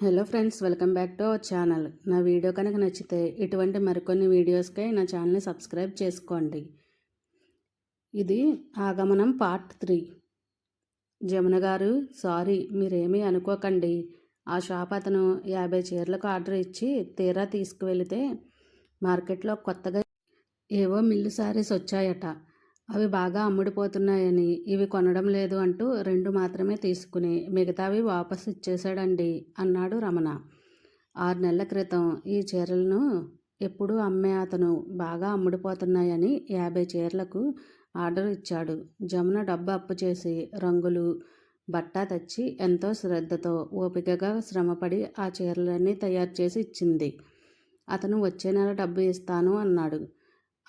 Hello friends welcome back to our channel నా video కనుక నచ్చితే ఇటువంటి మరికొన్ని వీడియోస్కై నా ఛానల్ని సబ్స్క్రైబ్ చేసుకోండి. ఇది ఆగమనం పార్ట్ త్రీ జమున గారు సారీ మీరేమీ అనుకోకండి. ఆ షాప్ అతను యాభై చీరలకు ఆర్డర్ ఇచ్చి తీరా తీసుకువెళితే మార్కెట్లో కొత్తగా ఏవో మిల్లు శారీస్ వచ్చాయట. అవి బాగా అమ్ముడిపోతున్నాయని ఇవి కొనడం లేదు అంటూ రెండు మాత్రమే తీసుకుని మిగతావి వాపసు ఇచ్చేశాడండి అన్నాడు రమణ. ఆరు నెలల క్రితం ఈ చీరలను ఎప్పుడూ అమ్మే అతను బాగా అమ్ముడిపోతున్నాయని యాభై చీరలకు ఆర్డర్ ఇచ్చాడు. జమున డబ్బు అప్పు చేసి రంగులు బట్ట తెచ్చి ఎంతో శ్రద్ధతో ఓపికగా శ్రమపడి ఆ చీరలన్నీ తయారు చేసి ఇచ్చింది. అతను వచ్చే నెల డబ్బు ఇస్తాను అన్నాడు.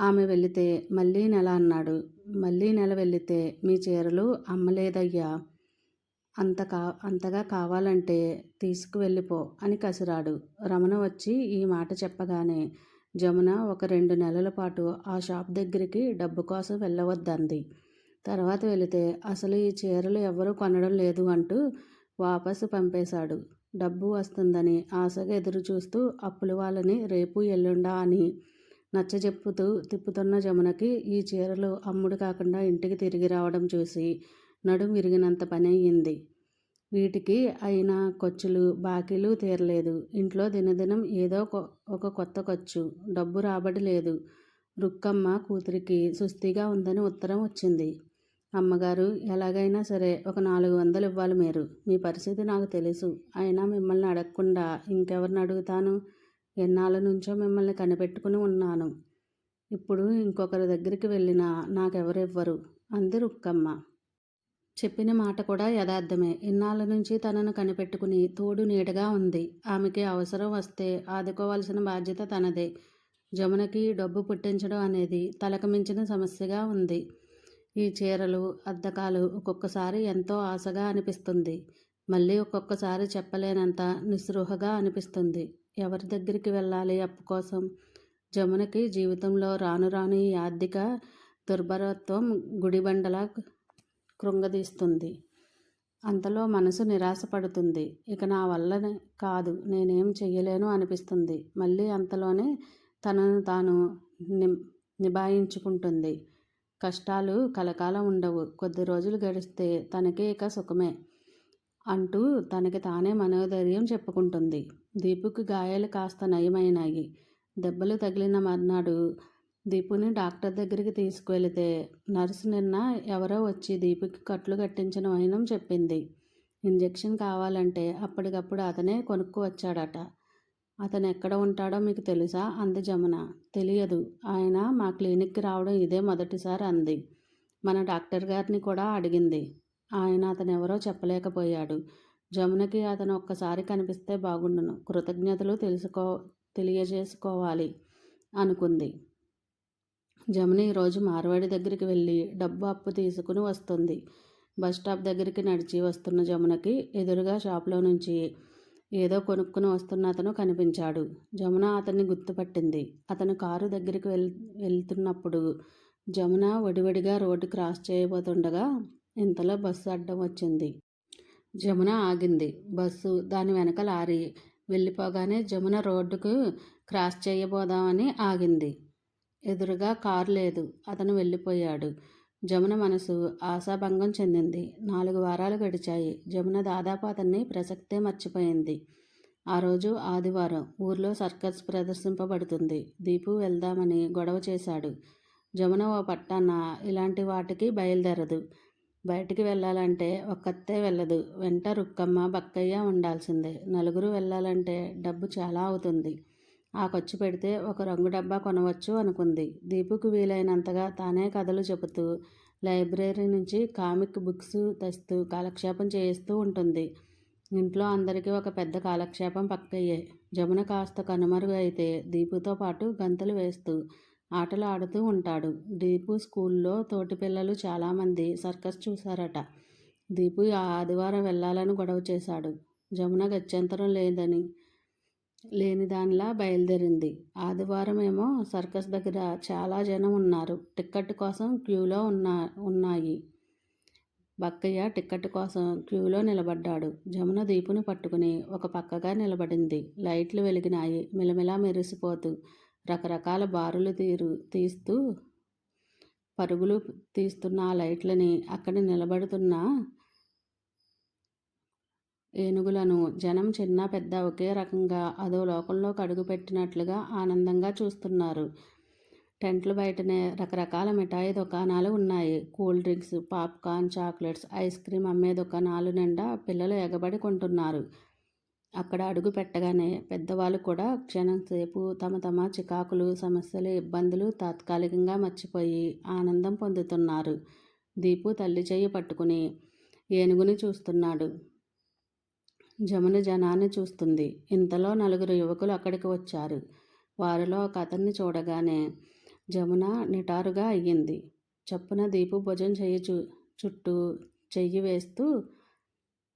ఆమె వెళితే మళ్ళీ నెల అన్నాడు. మళ్ళీ నెల వెళితే మీ చీరలు అమ్మలేదయ్యా. అంత కా అంతగా కావాలంటే తీసుకువెళ్ళిపో అని కసిరాడు. రమణ వచ్చి ఈ మాట చెప్పగానే జమున ఒక రెండు నెలల పాటు ఆ షాప్ దగ్గరికి డబ్బు కోసం వెళ్ళవద్దంది. తర్వాత వెళితే అసలు ఈ చీరలు ఎవరూ కొనడం లేదు అంటూ వాపసు పంపేశాడు. డబ్బు వస్తుందని ఆశగా ఎదురు చూస్తూ అప్పుల వాళ్ళని రేపు ఎల్లుండా అని నచ్చజెప్పుతూ తిప్పుతున్న జమునకి ఈ చీరలు అమ్ముడు కాకుండా ఇంటికి తిరిగి రావడం చూసి నడుం విరిగినంత పని అయ్యింది. వీటికి అయిన ఖర్చులు బాకీలు తీరలేదు. ఇంట్లో దినదినం ఏదో ఒక కొత్త ఖర్చు. డబ్బు రాబడి లేదు. రుక్కమ్మ కూతురికి సుస్థిగా ఉందని ఉత్తరం వచ్చింది. అమ్మగారు ఎలాగైనా సరే ఒక నాలుగు వందలు ఇవ్వాలి మీరు. మీ పరిస్థితి నాకు తెలుసు. అయినా మిమ్మల్ని అడగకుండా ఇంకెవరిని అడుగుతాను? ఎన్నాళ్ళ నుంచో మిమ్మల్ని కనిపెట్టుకుని ఉన్నాను. ఇప్పుడు ఇంకొకరి దగ్గరికి వెళ్ళినా నాకెవరివ్వరు. అంది రుక్కమ్మ చెప్పిన మాట కూడా యథార్థమే. ఇన్నాళ్ళ నుంచి తనను కనిపెట్టుకుని తోడు నీడగా ఉంది. ఆమెకి అవసరం వస్తే ఆదుకోవాల్సిన బాధ్యత తనదే. జమునకి డబ్బు పుట్టించడం అనేది తలకు మించిన సమస్యగా ఉంది. ఈ చీరలు అద్దకాలు ఒక్కొక్కసారి ఎంతో ఆశగా అనిపిస్తుంది. మళ్ళీ ఒక్కొక్కసారి చెప్పలేనంత నిస్పృహగా అనిపిస్తుంది. ఎవరి దగ్గరికి వెళ్ళాలి అప్పు కోసం? జమునకి జీవితంలో రాను రాను ఈ ఆర్థిక దుర్భరత్వం గుడిబండలా కృంగదీస్తుంది. అంతలో మనసు నిరాశపడుతుంది. ఇక నా వల్ల కాదు నేనేం చెయ్యలేను అనిపిస్తుంది. మళ్ళీ అంతలోనే తనను తాను ని నిభాయించుకుంటుంది. కష్టాలు కలకాలం ఉండవు. కొద్ది రోజులు గడిస్తే తనకే ఇక సుఖమే అంటూ తనకి తానే మనోధైర్యం చెప్పుకుంటుంది. దీపుకి గాయాలు కాస్త నయమైనాయి. దెబ్బలు తగిలిన మర్నాడు దీపుని డాక్టర్ దగ్గరికి తీసుకువెళితే నర్సు నిన్న ఎవరో వచ్చి దీపుకి కట్లు కట్టించిన వైనం చెప్పింది. ఇంజెక్షన్ కావాలంటే అప్పటికప్పుడు అతనే కొనుక్కు వచ్చాడట అతను ఎక్కడ ఉంటాడో మీకు తెలుసా? అంది జమున. తెలియదు. ఆయన మా క్లినిక్కి రావడం ఇదే మొదటిసారి అంది. మన డాక్టర్ గారిని కూడా అడిగింది. ఆయన అతను ఎవరో చెప్పలేకపోయాడు. జమునకి అతను ఒక్కసారి కనిపిస్తే బాగుండును. కృతజ్ఞతలు తెలుసుకో తెలియజేసుకోవాలి అనుకుంది. జమున ఈరోజు మార్వాడి దగ్గరికి వెళ్ళి డబ్బు అప్పు తీసుకుని వస్తుంది. బస్ స్టాప్ దగ్గరికి నడిచి వస్తున్న జమునకి ఎదురుగా షాప్లో నుంచి ఏదో కొనుక్కుని వస్తున్న అతను కనిపించాడు. జమున అతన్ని గుర్తుపట్టింది. అతను కారు దగ్గరికి వెళ్ వెళ్తున్నప్పుడు జమున వడివడిగా రోడ్డు క్రాస్ చేయబోతుండగా ఇంతలో బస్సు అడ్డం వచ్చింది. జమున ఆగింది. బస్సు దాని వెనక లారీ వెళ్ళిపోగానే జమున రోడ్డుకు క్రాస్ చేయబోదామని ఆగింది. ఎదురుగా కారు లేదు. అతను వెళ్ళిపోయాడు. జమున మనసు ఆశాభంగం చెందింది. నాలుగు వారాలు గడిచాయి. జమున దాదాపు అతన్ని ప్రసక్తే మర్చిపోయింది. ఆ రోజు ఆదివారం ఊర్లో సర్కస్ ప్రదర్శింపబడుతుంది. దీపు వెళ్దామని గొడవ చేశాడు. జమున ఓ పట్టాన ఇలాంటి వాటికి బయలుదేరదు. బయటికి వెళ్ళాలంటే ఒక్కతే వెళ్ళదు. వెంట రుక్కమ్మ బక్కయ్య ఉండాల్సిందే. నలుగురు వెళ్ళాలంటే డబ్బు చాలా అవుతుంది. ఆ ఖర్చు పెడితే ఒక రంగు డబ్బా కొనవచ్చు అనుకుంది. దీపుకు వీలైనంతగా తానే కథలు చెబుతూ లైబ్రరీ నుంచి కామిక్ బుక్స్ తెస్తూ కాలక్షేపం చేయిస్తూ ఉంటుంది. ఇంట్లో అందరికీ ఒక పెద్ద కాలక్షేపం పక్కయ్యే. జమున కాస్త కనుమరుగు అయితే దీపుతో పాటు గంతులు వేస్తూ ఆటలు ఆడుతూ ఉంటాడు. దీపు స్కూల్లో తోటి పిల్లలు చాలామంది సర్కస్ చూశారట. దీపు ఆ ఆదివారం వెళ్ళాలని గొడవ చేశాడు. జమున గత్యంతరం లేదని లేని దానిలా బయలుదేరింది. ఆదివారం ఏమో సర్కస్ దగ్గర చాలా జనం ఉన్నారు. టిక్కెట్ కోసం క్యూలో ఉన్నా ఉన్నాయి. బక్కయ్య టిక్కెట్ కోసం క్యూలో నిలబడ్డాడు. జమున దీపుని పట్టుకుని ఒక పక్కగా నిలబడింది. లైట్లు వెలిగినాయి. మిలమిలా మెరిసిపోతూ రకరకాల బారులు తీరు తీస్తూ పరుగులు తీస్తున్న ఆ లైట్లని అక్కడ నిలబడుతున్న ఏనుగులను జనం చిన్న పెద్ద ఒకే రకంగా అదో లోకంలోకి అడుగుపెట్టినట్లుగా ఆనందంగా చూస్తున్నారు. టెంట్ల బయటనే రకరకాల మిఠాయి దుకాణాలు ఉన్నాయి. Cool drinks popcorn chocolates ice cream అమ్మే దుకాణాలు నిండా పిల్లలు ఎగబడి కొంటున్నారు. అక్కడ అడుగు పెట్టగానే పెద్దవాళ్ళు కూడా క్షణం సేపు తమ తమ చికాకులు సమస్యలు ఇబ్బందులు తాత్కాలికంగా మర్చిపోయి ఆనందం పొందుతున్నారు. దీపు తల్లి చెయ్యి పట్టుకుని ఏనుగుని చూస్తున్నాడు. జమున జనాన్ని చూస్తుంది. ఇంతలో నలుగురు యువకులు అక్కడికి వచ్చారు. వారిలో ఒక అతన్ని చూడగానే జమున నిటారుగా అయ్యింది. చప్పున దీపు భుజం చెయ్యి చు చుట్టూ చెయ్యి వేస్తూ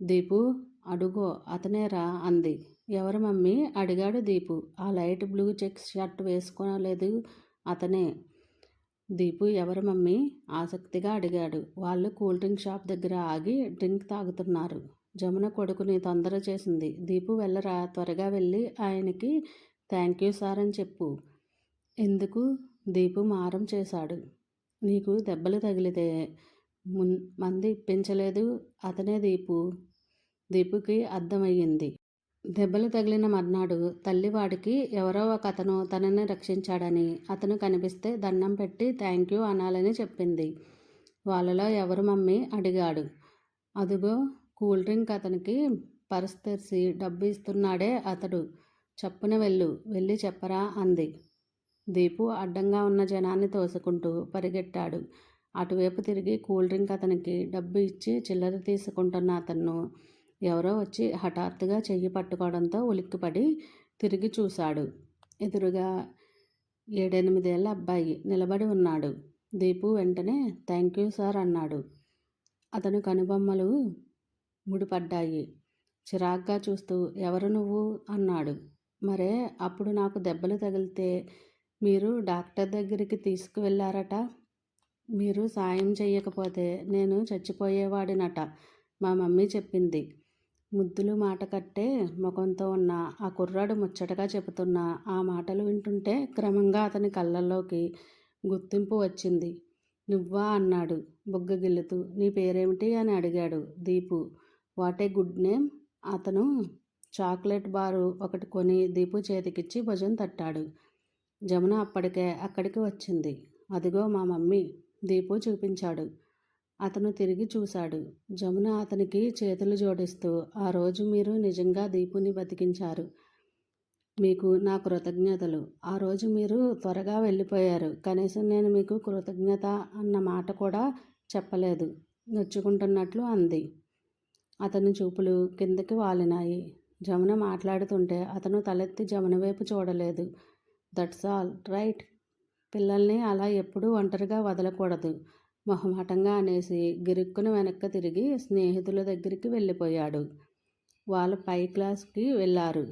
దీపు అడుగో అతనేరా అంది. ఎవరు మమ్మీ? అడిగాడు దీపు. ఆ లైట్ బ్లూ చెక్ షర్ట్ వేసుకోలేదు అతనే. దీపు ఎవరు మమ్మీ? ఆసక్తిగా అడిగాడు. వాళ్ళు కూల్ డ్రింక్ షాప్ దగ్గర ఆగి డ్రింక్ తాగుతున్నారు. జమున కొడుకుని తొందర చేసింది. దీపు వెళ్ళరా? త్వరగా వెళ్ళి ఆయనకి థ్యాంక్ యూ సార్ అని చెప్పు. ఎందుకు? దీపు మారం చేశాడు. నీకు దెబ్బలు తగిలితే మున్ మంది ఇప్పించలేదు అతనే దీపు. దీపుకి అర్థమయ్యింది. దెబ్బలు తగిలిన మర్నాడు తల్లివాడికి ఎవరో ఒక అతను తనని రక్షించాడని అతను కనిపిస్తే దండం పెట్టి థ్యాంక్ యూ అనాలని చెప్పింది. వాళ్ళలో ఎవరు మమ్మీ? అడిగాడు. అదుగో కూల్ డ్రింక్ అతనికి పర్స్ తెరిచి డబ్బు ఇస్తున్నాడే అతడు. చప్పున వెళ్ళు వెళ్ళి చెప్పరా అంది. దీపు అడ్డంగా ఉన్న జనాన్ని తోసుకుంటూ పరిగెట్టాడు. అటువైపు తిరిగి కూల్ డ్రింక్ అతనికి డబ్బు ఇచ్చి చిల్లర తీసుకుంటున్న అతను ఎవరో వచ్చి హఠాత్తుగా చెయ్యి పట్టుకోవడంతో ఉలిక్కిపడి తిరిగి చూశాడు. ఎదురుగా ఏడెనిమిదేళ్ళ అబ్బాయి నిలబడి ఉన్నాడు. దీపు వెంటనే థ్యాంక్ యూ సార్ అన్నాడు. అతను కనుబొమ్మలు ముడిపడ్డాయి. చిరాగ్గా చూస్తూ ఎవరు నువ్వు అన్నాడు. మరే అప్పుడు నాకు దెబ్బలు తగిలితే మీరు డాక్టర్ దగ్గరికి తీసుకువెళ్ళారట మీరు సాయం చేయకపోతే నేను చచ్చిపోయేవాడినట మా మమ్మీ చెప్పింది. ముద్దులు మాట కట్టే ముఖంతో ఉన్న ఆ కుర్రాడు ముచ్చటగా చెబుతున్న ఆ మాటలు వింటుంటే క్రమంగా అతని కళ్ళల్లోకి గుర్తింపు వచ్చింది. నువ్వా? అన్నాడు. బుగ్గగిల్లుతూ నీ పేరేమిటి? అని అడిగాడు Deepu. What a good name? అతను చాక్లెట్ బారు ఒకటి కొని దీపు చేతికిచ్చి భుజం తట్టాడు. జమున అప్పటికే అక్కడికి వచ్చింది. అదిగో మా మమ్మీ దీపు చూపించాడు. అతను తిరిగి చూశాడు. జమున అతనికి చేతులు జోడిస్తూ ఆ రోజు మీరు నిజంగా దీపుని బతికించారు. మీకు నా కృతజ్ఞతలు. ఆ రోజు మీరు త్వరగా వెళ్ళిపోయారు. కనీసం నేను మీకు కృతజ్ఞత అన్న మాట కూడా చెప్పలేదు. నొచ్చుకుంటున్నట్లు అంది. అతని చూపులు కిందకి వాలినాయి. జమున మాట్లాడుతుంటే అతను తలెత్తి జమున వైపు చూడలేదు. That's all right. పిల్లల్ని అలా ఎప్పుడూ ఒంటరిగా వదలకూడదు. మొహమాటంగా అనేసి గిరుక్కున వెనక్కి తిరిగి స్నేహితుల దగ్గరికి వెళ్ళిపోయాడు. వాళ్ళు పై క్లాస్కి వెళ్ళారు.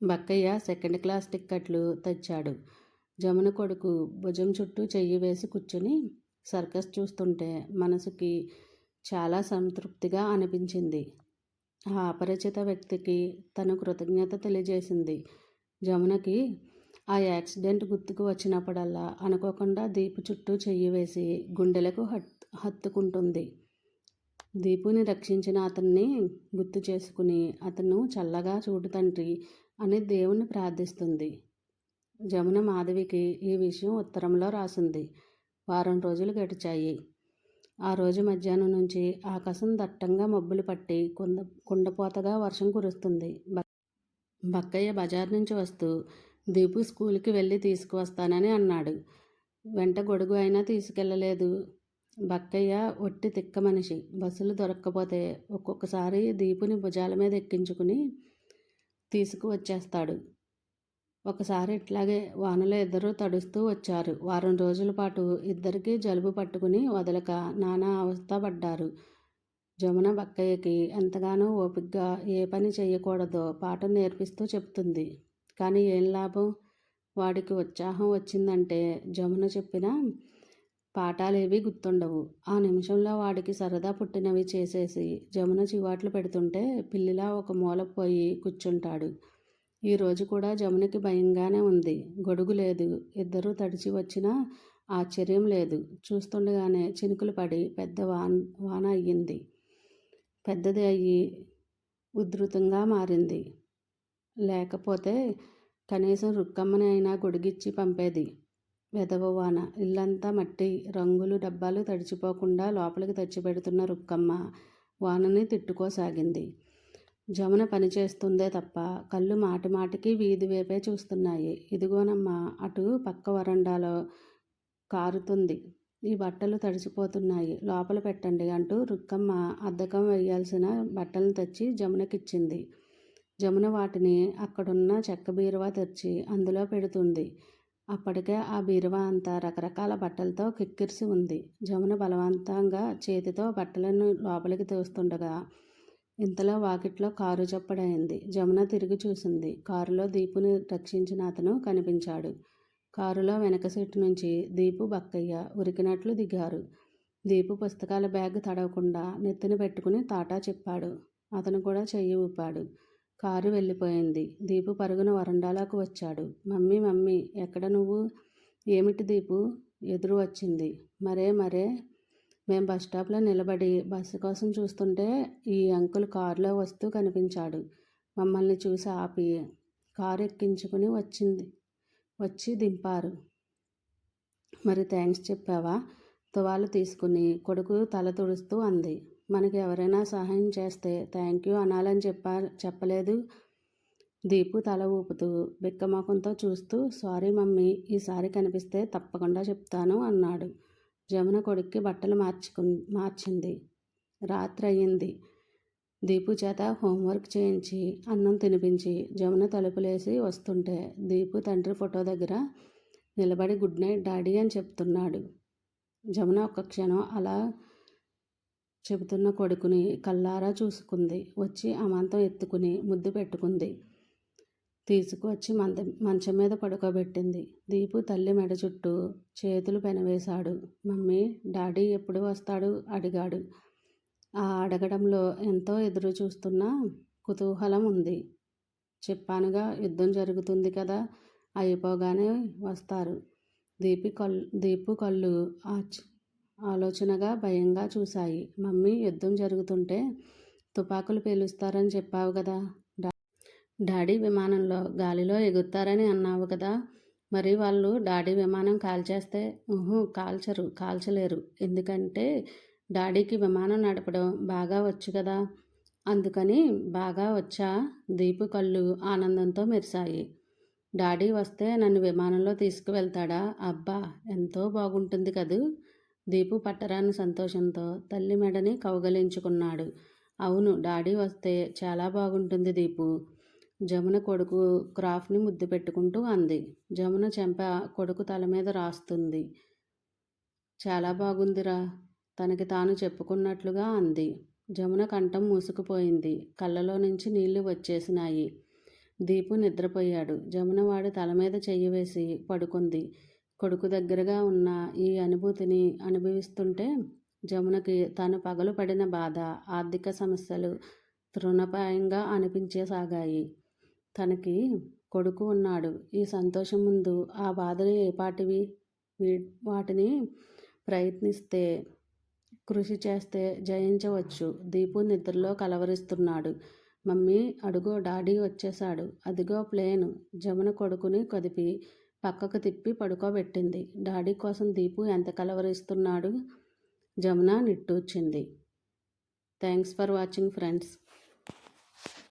బక్కయ్య సెకండ్ క్లాస్ టిక్కెట్లు తెచ్చాడు. జమున కొడుకు భుజం చుట్టూ చెయ్యి వేసి కూర్చుని సర్కస్ చూస్తుంటే మనసుకి చాలా సంతృప్తిగా అనిపించింది. ఆ అపరిచిత వ్యక్తికి తను కృతజ్ఞత తెలియజేసింది. జమునకి ఆ యాక్సిడెంట్ గుర్తుకు వచ్చినప్పుడల్లా అనుకోకుండా దీపు చుట్టూ చెయ్యి వేసి గుండెలకు హత్ హత్తుకుంటుంది. దీపుని రక్షించిన అతన్ని గుర్తు చేసుకుని అతను చల్లగా చూడు తండ్రి అని దేవుణ్ణి ప్రార్థిస్తుంది. జమున మాధవికి ఈ విషయం ఉత్తరంలో రాసింది. వారం రోజులు గడిచాయి. ఆ రోజు మధ్యాహ్నం నుంచి ఆకాశం దట్టంగా మబ్బులు పట్టి కుండ కుండపోతగా వర్షం కురుస్తుంది. బక్కయ్య బజార్ నుంచి వస్తూ దీపు స్కూల్కి వెళ్ళి తీసుకువస్తానని అన్నాడు. వెంట గొడుగు అయినా తీసుకెళ్ళలేదు. బక్కయ్య ఒట్టి తిక్క మనిషి. బస్సులు దొరక్కపోతే ఒక్కొక్కసారి దీపుని భుజాల మీద ఎక్కించుకుని తీసుకువచ్చేస్తాడు. ఒకసారి ఇట్లాగే వానలో ఇద్దరు తడుస్తూ వచ్చారు. వారం రోజుల పాటు ఇద్దరికీ జలుబు పట్టుకుని వదలక నానా అవస్థ పడ్డారు జమున బక్కయ్యకి ఎంతగానో ఓపిగ్గా ఏ పని చేయకూడదో పాఠం నేర్పిస్తూ చెప్తుంది. కానీ ఏం లాభం? వాడికి ఉత్సాహం వచ్చిందంటే జమున చెప్పిన పాఠాలేవి గుర్తుండవు. ఆ నిమిషంలో వాడికి సరదా పుట్టినవి చేసేసి జమున చివాట్లు పెడుతుంటే పిల్లిలా ఒక మూల పోయి కూర్చుంటాడు. ఈరోజు కూడా జమునకి భయంగానే ఉంది. గొడుగు లేదు. ఇద్దరూ తడిచి వచ్చినా ఆశ్చర్యం లేదు. చూస్తుండగానే చినుకులు పడి పెద్ద వాన్ వాన అయ్యింది. పెద్దది అయ్యి ఉధృతంగా మారింది. లేకపోతే కనీసం రుక్కమ్మని అయినా గొడిగిచ్చి పంపేది. వెదవవాన ఇల్లంతా మట్టి రంగులు డబ్బాలు తడిచిపోకుండా లోపలికి తెచ్చిపెడుతున్న రుక్కమ్మ వానని తిట్టుకోసాగింది. జమున పనిచేస్తుందే తప్ప కళ్ళు మాటి మాటికి వీధి వేపే చూస్తున్నాయి. ఇదిగోనమ్మా అటు పక్క వరండాలో కారుతుంది. ఈ బట్టలు తడిసిపోతున్నాయి. లోపల పెట్టండి అంటూ రుక్కమ్మ అద్దకం వేయాల్సిన బట్టలను తెచ్చి జమునకిచ్చింది. జమున వాటిని అక్కడున్న చెక్క బీరువా తెచ్చి అందులో పెడుతుంది. అప్పటికే ఆ బీరువా అంతా రకరకాల బట్టలతో కిక్కిరిసి ఉంది. జమున బలవంతంగా చేతితో బట్టలను లోపలికి తోస్తుండగా ఇంతలో వాకిట్లో కారు చప్పడైంది. జమున తిరిగి చూసింది. కారులో దీపుని రక్షించిన అతను కనిపించాడు. కారులో వెనక సీటు నుంచి దీపు బక్కయ్య ఉరికినట్లు దిగారు. దీపు పుస్తకాల బ్యాగ్ తడవకుండా నెత్తిన పెట్టుకుని తాటా చెప్పాడు. అతను కూడా చెయ్యి ఊపాడు. కారు వెళ్ళిపోయింది. దీపు పరుగున వరండాలోకి వచ్చాడు. మమ్మీ మమ్మీ ఎక్కడ నువ్వు? ఏమిటి దీపు? ఎదురు వచ్చింది. మరే మరే? మేము బస్ స్టాప్లో నిలబడి బస్సు కోసం చూస్తుంటే ఈ అంకుల్ కారులో వస్తూ కనిపించాడు. మమ్మల్ని చూసి ఆపి కారు ఎక్కించుకుని వచ్చింది. వచ్చి దింపారు. మరి థ్యాంక్స్ చెప్పావా? తువాలు తీసుకుని కొడుకు తల తుడుస్తూ అంది. మనకి ఎవరైనా సహాయం చేస్తే థ్యాంక్ యూ అనాలని చెప్పా చెప్పలేదు. దీపు తల ఊపుతూ బిక్కమాకంతో చూస్తూ సారీ మమ్మీ ఈసారి కనిపిస్తే తప్పకుండా చెప్తాను అన్నాడు. జమున కొడుక్కి బట్టలు మార్చుకు మార్చింది. రాత్రి అయ్యింది. దీపు చేత హోంవర్క్ చేయించి అన్నం తినిపించి జమున తలుపులేసి వస్తుంటే దీపు తండ్రి ఫోటో దగ్గర నిలబడి గుడ్ నైట్ డాడీ అని చెప్తున్నాడు. జమున ఒక్క క్షణం అలా చెబుతున్న కొడుకుని కల్లారా చూసుకుంది. వచ్చి అమాంతం ఎత్తుకుని ముద్దు పెట్టుకుంది. తీసుకువచ్చి మంద మంచం మీద పడుకోబెట్టింది. దీపు తల్లి మెడ చుట్టూ చేతులు పెనవేశాడు. మమ్మీ డాడీ ఎప్పుడు వస్తాడు? అడిగాడు. ఆ అడగడంలో ఎంతో ఎదురు చూస్తున్న కుతూహలం ఉంది. చెప్పానుగా యుద్ధం జరుగుతుంది కదా అయిపోగానే వస్తారు. దీపి కళ్ళు దీపు కళ్ళు ఆ ఆలోచనగా భయంగా చూశాయి. మమ్మీ యుద్ధం జరుగుతుంటే తుపాకులు పేలుస్తారని చెప్పావు కదా! డాడీ విమానంలో గాలిలో ఎగురుతారని అన్నావు కదా! మరి వాళ్ళు డాడీ విమానం కాల్చేస్తే ఊహు కాల్చరు కాల్చలేరు. ఎందుకంటే డాడీకి విమానం నడపడం బాగా వచ్చు కదా! అందుకని బాగా వచ్చా దీపు కళ్ళు ఆనందంతో మెరిశాయి. డాడీ వస్తే నన్ను విమానంలో తీసుకువెళ్తాడా? అబ్బా ఎంతో బాగుంటుంది కదూ! దీపు పట్టరాని సంతోషంతో తల్లి మెడని కౌగలించుకున్నాడు. అవును డాడీ వస్తే చాలా బాగుంటుంది దీపు. జమున కొడుకు క్రాఫ్ట్ని ముద్దు పెట్టుకుంటూ అంది. జమున చెంప కొడుకు తల మీద రాస్తుంది. చాలా బాగుందిరా తనకి తాను చెప్పుకున్నట్లుగా అంది. జమున కంఠం మూసుకుపోయింది. కళ్ళలో నుంచి నీళ్ళు వచ్చేసినాయి. దీపు నిద్రపోయాడు. జమున వాడి తల మీద చెయ్యి వేసి పడుకుంది. కొడుకు దగ్గరగా ఉన్న ఈ అనుభూతిని అనుభవిస్తుంటే జమునకి తను పగలు పడిన బాధ ఆర్థిక సమస్యలు తృణపాయంగా అనిపించసాగాయి. తనకి కొడుకు ఉన్నాడు. ఈ సంతోషం ముందు ఆ బాధలు ఏపాటివి వాటిని ప్రయత్నిస్తే కృషి చేస్తే జయించవచ్చు. దీపు నిద్రలో కలవరిస్తున్నాడు. మమ్మీ అడుగో డాడీ వచ్చేశాడు. అదిగో ప్లేను. జమున కొడుకుని కదిపి పక్కకు తిప్పి పడుకోబెట్టింది. డాడీ కోసం దీపు ఎంత కలవరిస్తున్నాడు? జమున నిట్టూర్చింది. Thanks for watching friends.